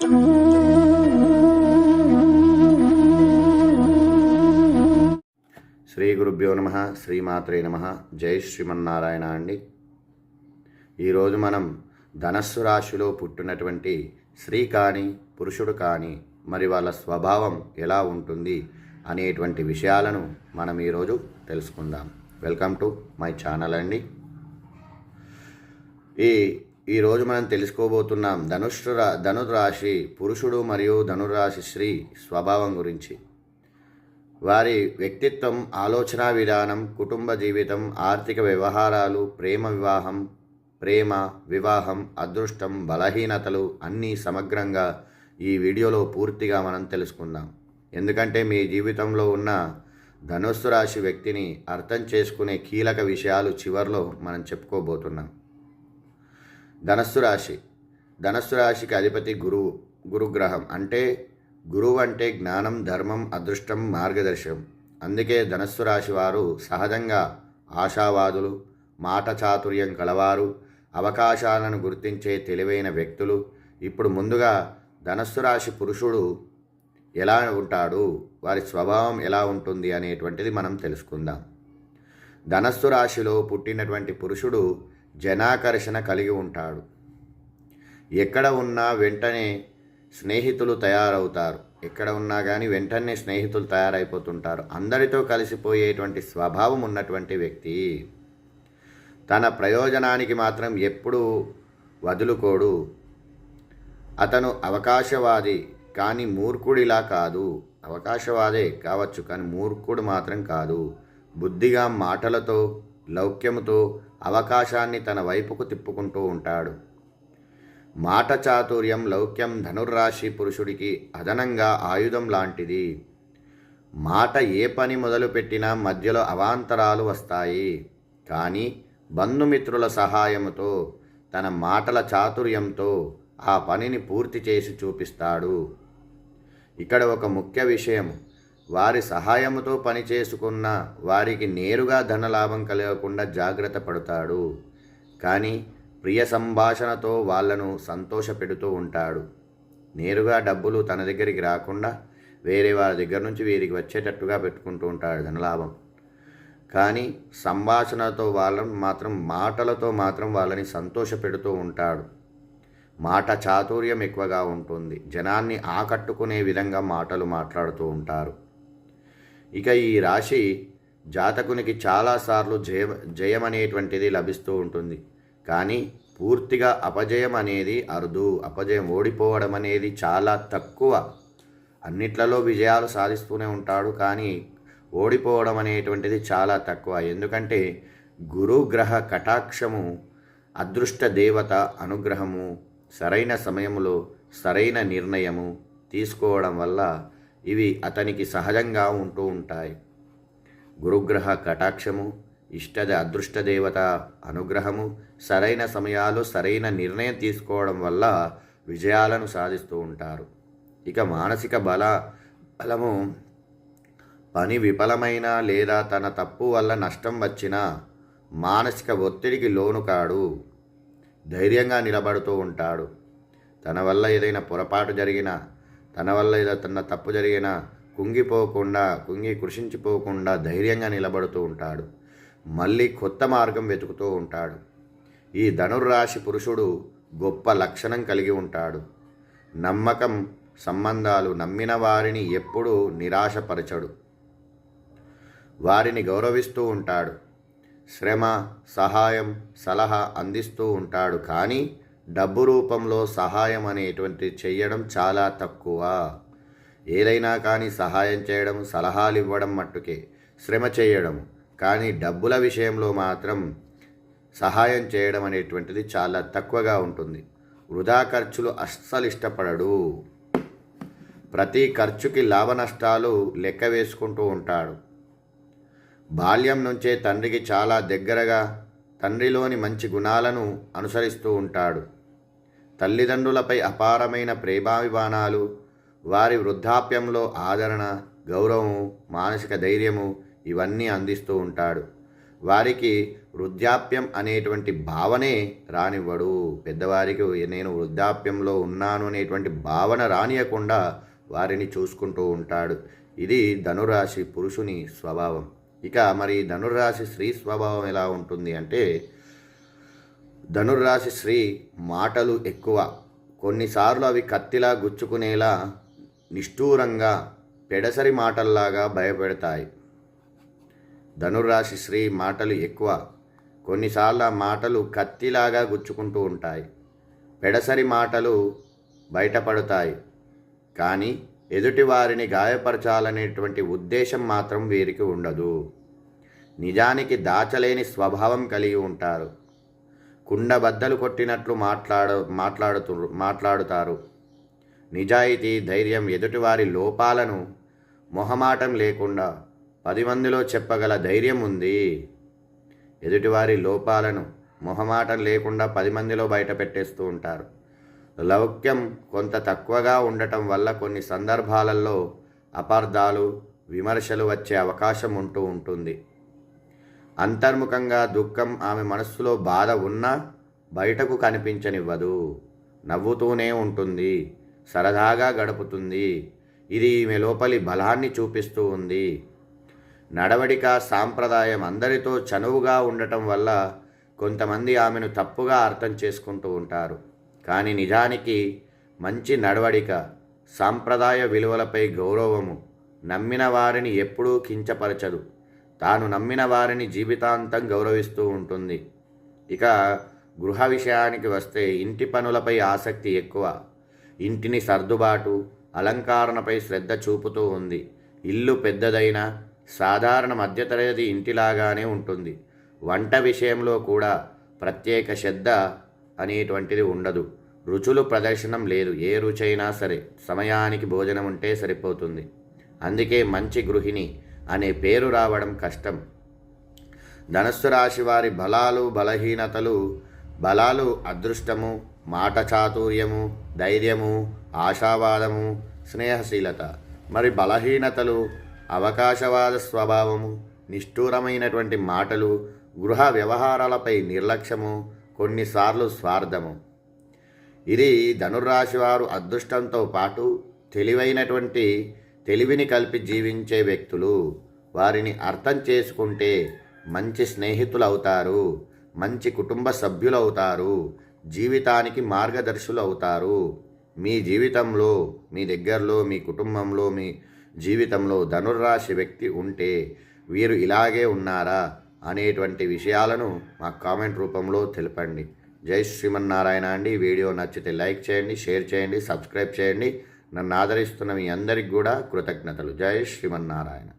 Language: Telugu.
శ్రీ గురుభ్యో నమ శ్రీమాత్రే నమ జై శ్రీమన్నారాయణ అండి ఈరోజు మనం ధనస్సు రాశిలో పుట్టినటువంటి స్త్రీ కానీ పురుషుడు కానీ మరి వాళ్ళ స్వభావం ఎలా ఉంటుంది అనేటువంటి విషయాలను మనం ఈరోజు తెలుసుకుందాం. వెల్కమ్ టు మై ఛానల్ అండి. ఈ ఈరోజు మనం తెలుసుకోబోతున్నాం ధనుష్రా ధనురాశి పురుషుడు మరియు ధనురాశి స్త్రీ స్వభావం గురించి. వారి వ్యక్తిత్వం ఆలోచన విధానం కుటుంబ జీవితం ఆర్థిక వ్యవహారాలు ప్రేమ వివాహం ప్రేమ వివాహం అదృష్టం బలహీనతలు అన్నీ సమగ్రంగా ఈ వీడియోలో పూర్తిగా మనం తెలుసుకుందాం. ఎందుకంటే మీ జీవితంలో ఉన్న ధనుస్సు రాశి వ్యక్తిని అర్థం చేసుకునే కీలక విషయాలు చివరిలో మనం చెప్పుకోబోతున్నాం. ధనస్సు రాశి. ధనస్సు రాశికి అధిపతి గురువు గురుగ్రహం అంటే గురువు అంటే జ్ఞానం ధర్మం అదృష్టం మార్గదర్శనం. అందుకే ధనస్సు రాశి వారు సహజంగా ఆశావాదులు మాట చాతుర్యం కలవారు అవకాశాలను గుర్తించే తెలివైన వ్యక్తులు. ఇప్పుడు ముందుగా ధనస్సు రాశి పురుషుడు ఎలా ఉంటాడు వారి స్వభావం ఎలా ఉంటుంది అనేటువంటిది మనం తెలుసుకుందాం. ధనస్సు రాశిలో పుట్టినటువంటి పురుషుడు జనాకర్షణ కలిగి ఉంటాడు. ఎక్కడ ఉన్నా వెంటనే స్నేహితులు తయారవుతారు. ఎక్కడ ఉన్నా కానీ వెంటనే స్నేహితులు తయారైపోతుంటారు. అందరితో కలిసిపోయేటువంటి స్వభావం ఉన్నటువంటి వ్యక్తి తన ప్రయోజనానికి మాత్రం ఎప్పుడూ వదులుకోడు. అతను అవకాశవాది కానీ మూర్ఖుడిలా కాదు. అవకాశవాదే కావచ్చు కానీ మూర్ఖుడు మాత్రం కాదు. బుద్ధిగా మాటలతో లౌక్యముతో అవకాశాన్ని తన వైపుకు తిప్పుకుంటూ ఉంటాడు. మాట చాతుర్యం లౌక్యం ధనుర్రాశి పురుషుడికి అదనంగా ఆయుధం లాంటిది. మాట ఏ పని మొదలుపెట్టినా మధ్యలో అవాంతరాలు వస్తాయి. కానీ బంధుమిత్రుల సహాయముతో తన మాటల చాతుర్యంతో ఆ పనిని పూర్తి చేసి చూపిస్తాడు. ఇక్కడ ఒక ముఖ్య విషయం వారి సహాయముతో పని చేసుకున్న వారికి నేరుగా ధనలాభం కలగకుండా జాగ్రత్త పడతాడు. కానీ ప్రియ సంభాషణతో వాళ్ళను సంతోషపెడుతూ ఉంటాడు. నేరుగా డబ్బులు తన దగ్గరికి రాకుండా వేరే వారి దగ్గర నుంచి వీరికి వచ్చేటట్టుగా పెట్టుకుంటూ ఉంటాడు ధనలాభం. కానీ సంభాషణతో వాళ్ళను మాత్రం మాటలతో మాత్రం వాళ్ళని సంతోషపెడుతూ ఉంటాడు. మాట చాతుర్యం ఎక్కువగా ఉంటుంది. జనాన్ని ఆకట్టుకునే విధంగా మాటలు మాట్లాడుతూ ఉంటారు. ఇక ఈ రాశి జాతకునికి చాలాసార్లు జయ జయం అనేటువంటిది లభిస్తూ ఉంటుంది. కానీ పూర్తిగా అపజయం అనేది అరుదు. అపజయం ఓడిపోవడం అనేది చాలా తక్కువ. అన్నిట్లలో విజయాలు సాధిస్తూనే ఉంటాడు కానీ ఓడిపోవడం అనేటువంటిది చాలా తక్కువ. ఎందుకంటే గురుగ్రహ కటాక్షము అదృష్ట దేవత అనుగ్రహము సరైన సమయంలో సరైన నిర్ణయము తీసుకోవడం వల్ల ఇవి అతనికి సహజంగా ఉంటూ ఉంటాయి. గురుగ్రహ కటాక్షము ఇష్టద అదృష్ట దేవత అనుగ్రహము సరైన సమయాలు సరైన నిర్ణయం తీసుకోవడం వల్ల విజయాలను సాధిస్తూ ఉంటారు. ఇక మానసిక బల బలము పని విఫలమైన లేదా తన తప్పు వల్ల నష్టం వచ్చిన మానసిక ఒత్తిడికి లోను కాడు. ధైర్యంగా నిలబడుతూ ఉంటాడు. తన వల్ల ఏదైనా పొరపాటు జరిగినా తన వల్ల ఇలా తన తప్పు జరిగినా కుంగిపోకుండా కుంగి కృషించిపోకుండా ధైర్యంగా నిలబడుతూ ఉంటాడు. మళ్ళీ కొత్త మార్గం వెతుకుతూ ఉంటాడు. ఈ ధనుర్రాశి పురుషుడు గొప్ప లక్షణం కలిగి ఉంటాడు. నమ్మకం సంబంధాలు నమ్మిన వారిని ఎప్పుడూ నిరాశపరచడు. వారిని గౌరవిస్తూ ఉంటాడు. శ్రమ సహాయం సలహా అందిస్తూ ఉంటాడు. కానీ డబ్బు రూపంలో సహాయం అనేటువంటి చెయ్యడం చాలా తక్కువ. ఏదైనా కానీ సహాయం చేయడం సలహాలు ఇవ్వడం మట్టుకే శ్రమ చేయడం. కానీ డబ్బుల విషయంలో మాత్రం సహాయం చేయడం అనేటువంటిది చాలా తక్కువగా ఉంటుంది. వృధా ఖర్చులు అస్సలు ఇష్టపడడు. ప్రతి ఖర్చుకి లాభ నష్టాలు లెక్క వేసుకుంటూ ఉంటాడు. బాల్యం నుంచే తండ్రికి చాలా దగ్గరగా తండ్రిలోని మంచి గుణాలను అనుసరిస్తూ ఉంటాడు. తల్లిదండ్రులపై అపారమైన ప్రేమాభిమానాలు వారి వృద్ధాప్యంలో ఆదరణ గౌరవము మానసిక ధైర్యము ఇవన్నీ అందిస్తూ ఉంటాడు. వారికి వృద్ధాప్యం అనేటువంటి భావనే రానివ్వడు. పెద్దవారికి నేను వృద్ధాప్యంలో ఉన్నాను అనేటువంటి భావన రానియకుండా వారిని చూసుకుంటూ ఉంటాడు. ఇది ధనురాశి పురుషుని స్వభావం. ఇక మరి ధనురాశి స్త్రీ స్వభావం ఎలా ఉంటుంది అంటే ధనుర్రాశి శ్రీ మాటలు ఎక్కువ. కొన్నిసార్లు అవి కత్తిలా గుచ్చుకునేలా నిష్ఠూరంగా పెడసరి మాటల్లాగా భయపెడతాయి. ధనుర్రాశి శ్రీ మాటలు ఎక్కువ. కొన్నిసార్లు ఆ మాటలు కత్తిలాగా గుచ్చుకుంటూ ఉంటాయి. పెడసరి మాటలు బయటపడతాయి. కానీ ఎదుటివారిని గాయపరచాలనేటువంటి ఉద్దేశం మాత్రం వీరికి ఉండదు. నిజానికి దాచలేని స్వభావం కలిగి ఉంటారు. కుండ బద్దలు కొట్టినట్లు మాట్లాడ మాట్లాడుతు మాట్లాడుతారు. నిజాయితీ ధైర్యం ఎదుటివారి లోపాలను మొహమాటం లేకుండా పది మందిలో చెప్పగల ధైర్యం ఉంది. ఎదుటివారి లోపాలను మొహమాటం లేకుండా పది మందిలో బయట పెట్టేస్తూ ఉంటారు. లౌక్యం కొంత తక్కువగా ఉండటం వల్ల కొన్ని సందర్భాలలో అపార్థాలు విమర్శలు వచ్చే అవకాశం ఉంటూ ఉంటుంది. అంతర్ముఖంగా దుఃఖం ఆమె మనస్సులో బాధ ఉన్నా బయటకు కనిపించనివ్వదు. నవ్వుతూనే ఉంటుంది. సరదాగా గడుపుతుంది. ఇది ఈమె లోపలి బలాన్ని చూపిస్తూ ఉంది. నడవడిక సాంప్రదాయం అందరితో చనువుగా ఉండటం వల్ల కొంతమంది ఆమెను తప్పుగా అర్థం చేసుకుంటూ ఉంటారు. కానీ నిజానికి మంచి నడవడిక సాంప్రదాయ విలువలపై గౌరవము నమ్మిన వారిని ఎప్పుడూ కించపరచదు. తాను నమ్మిన వారిని జీవితాంతం గౌరవిస్తూ ఉంటుంది. ఇక గృహ విషయానికి వస్తే ఇంటి పనులపై ఆసక్తి ఎక్కువ. ఇంటిని సర్దుబాటు అలంకరణపై శ్రద్ధ చూపుతూ ఉంది. ఇల్లు పెద్దదైన సాధారణ మధ్యతరగతి ఇంటిలాగానే ఉంటుంది. వంట విషయంలో కూడా ప్రత్యేక శ్రద్ధ అనేటువంటిది ఉండదు. రుచులు ప్రదర్శనం లేదు. ఏ రుచైనా సరే సమయానికి భోజనం ఉంటే సరిపోతుంది. అందుకే మంచి గృహిణి అనే పేరు రావడం కష్టం. ధనస్సు రాశి వారి బలాలు బలహీనతలు బలాలు అదృష్టము మాట చాతుర్యము ధైర్యము ఆశావాదము స్నేహశీలత. మరి బలహీనతలు అవకాశవాద స్వభావము నిష్ఠూరమైనటువంటి మాటలు గృహ వ్యవహారాలపై నిర్లక్ష్యము కొన్నిసార్లు స్వార్థము. ఇది ధనుర్రాశి వారు అదృష్టంతో పాటు తెలివైనటువంటి తెలివిని కలిపి జీవించే వ్యక్తులు వారిని అర్థం చేసుకుంటే మంచి స్నేహితులు అవుతారు మంచి కుటుంబ సభ్యులు అవుతారు జీవితానికి మార్గదర్శులు అవుతారు మీ జీవితంలో మీ దగ్గరలో మీ కుటుంబంలో మీ జీవితంలో ధనుర్రాశి వ్యక్తి ఉంటే వీరు ఇలాగే ఉన్నారా అనేటువంటి విషయాలను మా కామెంట్ రూపంలో తెలపండి. జై శ్రీమన్నారాయణ అండి. వీడియో నచ్చితే లైక్ చేయండి షేర్ చేయండి సబ్స్క్రైబ్ చేయండి. నన్ను ఆదరిస్తున్న మీ అందరికి కూడా కృతజ్ఞతలు. జై శ్రీమన్నారాయణ.